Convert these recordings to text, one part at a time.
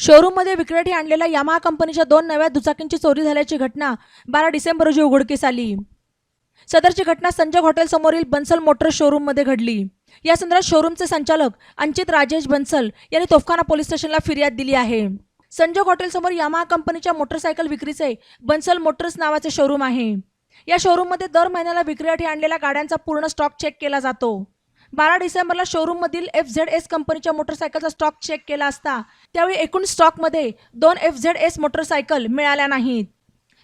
शोरूममध्ये विक्रेटी आणलेल्या यामा कंपनीच्या दोन नव्या दुचाकींची चोरी झाल्याची घटना बारा डिसेंबर रोजी उघडकीस आली. सदरची घटना संजय हॉटेलसमोरील बन्सल मोटर शोरूममध्ये घडली. या संदर्भात शोरूमचे संचालक अंचित राजेश बन्सल यांनी तोफखाना पोलीस स्टेशनला फिर्याद दिली आहे. संजय हॉटेलसमोर यामा कंपनीच्या मोटरसायकल विक्रीचे बन्सल मोटर्स नावाचे शोरूम आहे. या शोरूममध्ये दर महिन्याला विक्रीसाठी आणलेल्या गाड्यांचा पूर्ण स्टॉक चेक केला जातो. बारा डिसेंबरला शोरूममधील एफ झेड एस कंपनीच्या मोटरसायकलचा स्टॉक चेक केला असता त्यावेळी एकूण स्टॉकमध्ये दोन एफ झेड एस मोटरसायकल मिळाल्या नाहीत.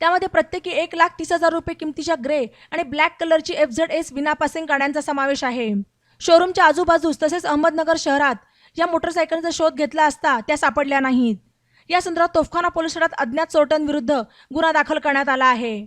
त्यामध्ये प्रत्येकी एक लाख तीस हजार रुपये किमतीच्या ग्रे आणि ब्लॅक कलरची एफ झेड एस विना पासिंग गाड्यांचा समावेश आहे. शोरूमच्या आजूबाजूस तसेच अहमदनगर शहरात या मोटरसायकलचा शोध घेतला असता त्या सापडल्या नाहीत. या संदर्भात तोफखाना पोलीस ठाण्यात अज्ञात चोरट्यांविरुद्ध गुन्हा दाखल करण्यात आला आहे.